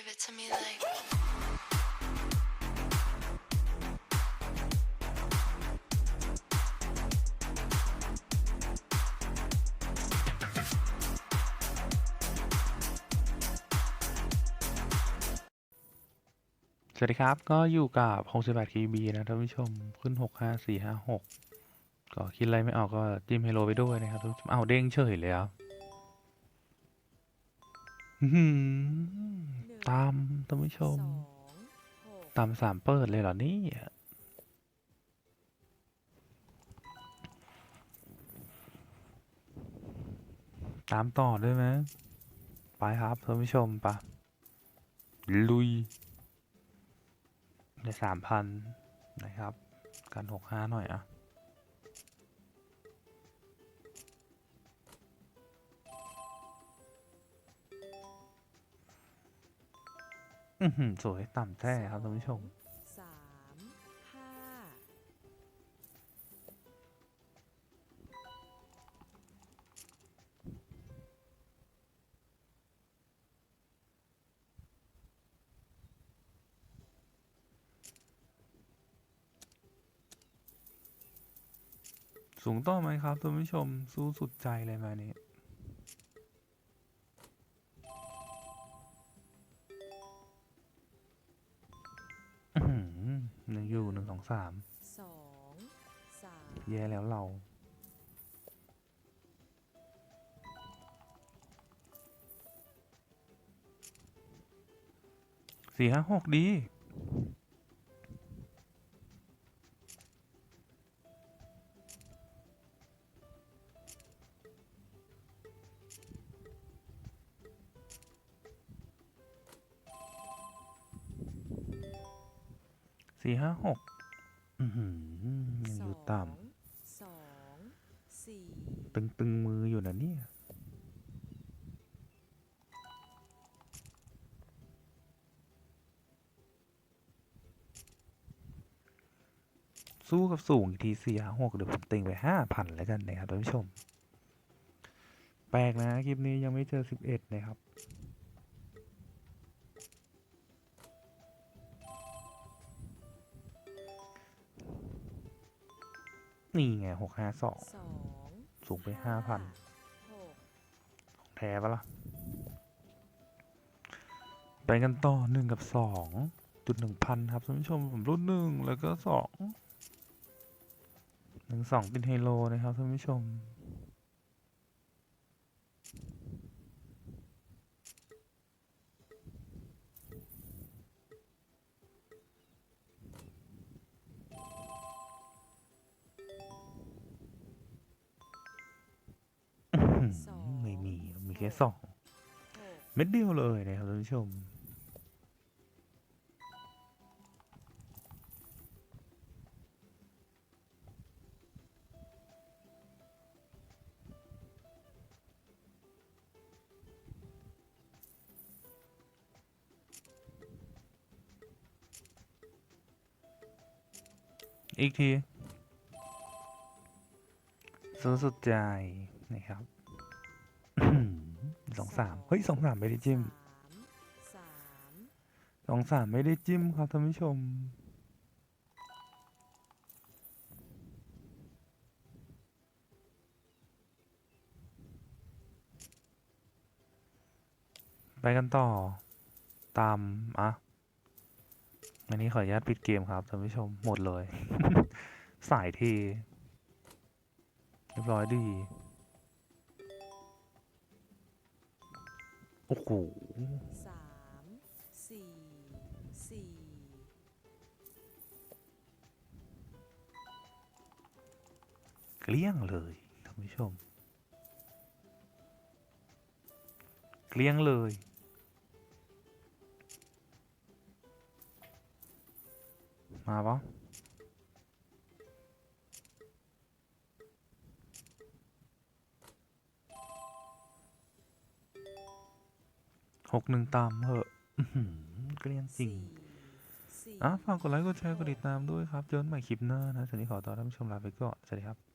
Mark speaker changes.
Speaker 1: Give it to me like.
Speaker 2: สวัสดีครับ ก็อยู่กับ 68 KB นะท่านผู้ชม ขึ้น 65456 ก็คิดอะไรไม่ออกก็จิ้มเฮโลไปด้วยนะครับท่านผู้ชมเอาเด้งเฉยเลยอะ ตามท่านผู้ชม
Speaker 3: สองหก
Speaker 2: ตามสามเปิดเลยเหรอนี่ตามต่อด้วยไหมไปครับท่านผู้ชมปะลุยในสามพันนะครับ กันหกห้าหน่อยอะ อือหือสวยต่ำแท้ครับท่านผู้ชม
Speaker 3: สามห้า
Speaker 2: สูงต่อไหมครับท่านผู้ชมสู้สุดใจเลยมานี้อื้ อหนึ่งอยู่หนึ่งสองสาม
Speaker 3: สองสาม
Speaker 2: แย่แล้วเราสี่ห้าหกดี สี่ห้าหกอือหือยังอยู่ต่ำ
Speaker 3: สองสี่
Speaker 2: ตึงตึงมืออยู่นะเนี่ย สู้กับสูงอีกทีสี่หกเดี๋ยวผมติงไปห้าพันแล้วกันนะครับท่านผู้ชม แปลกนะคลิปนี้ยังไม่เจอสิบเอ็ดนะครับ นี่ไงหกห้าสอง
Speaker 3: สอง
Speaker 2: สูงไปห้าพัน
Speaker 3: หก
Speaker 2: แท้ปะล่ะไปกันต่อหนึ่งกับสองจุดหนึ่งพันครับท่านผู้ชมผมรุ่นหนึ่งแล้วก็สองหนึ่งสองเป็นไฮโลนะครับท่านผู้ชม มีมีแค่สอง
Speaker 3: หก
Speaker 2: เม็ดเดียวเลยนะครับท่านผู้ชมอีกทีสู้สุดใจนะครับ สองสามเฮ้ยสองสามไม่ได้จิ้ม
Speaker 3: สาม
Speaker 2: สองสามไม่ได้จิ้มครับท่านผู้ชมไปกันต่อตามอะอันนี้ขออนุญาตปิดเกมครับท่านผู้ชมหมดเลย สายทีเรียบร้อยดี โอ้โห
Speaker 3: สามสี่สี่
Speaker 2: เกลี้ยงเลยท่านผู้ชม เกลี้ยงเลยมาปะ หกหนึ่งตามเหอะอื้อหือเกลี้ยงจริง
Speaker 3: สี่สี่
Speaker 2: อะฝากกดไลค์กดแชร์กดติดตามด้วยครับเจอกันใหม่คลิปหน้านะสวัสดีขอต้อนรับผู้ชมลาไปก่อนสวัสดีครับ